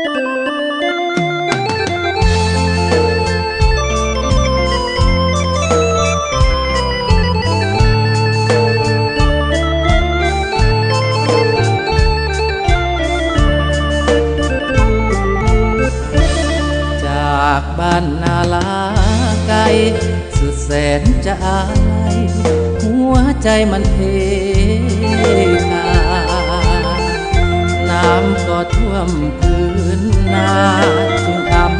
จากบ้านนาลาไกล สุดแสนจะอาย หัวใจมันเพามก็ท่วมพื้นนาจึงทำ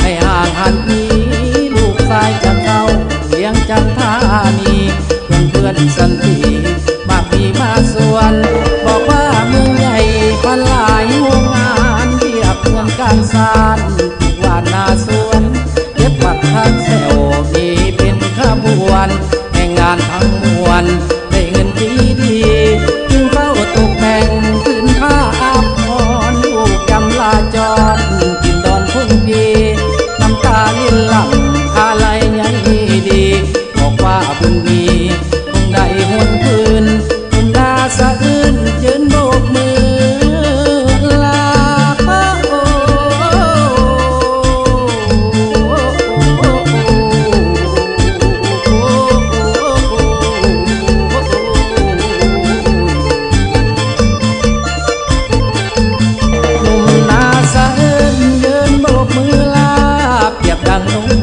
ให้ห่างหันนี้ลูกสายจันเทาเสียงจันทามีเพื่อนเพื่อนสันติมาพีมาส่วน บอกว่าเมืองใหญ่พันลายวงงานเทียบเมืองกันสานว่านาสวนเก็บปักทางแซวมีเป็นขบวนแห่งงานทั้งมวล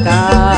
大。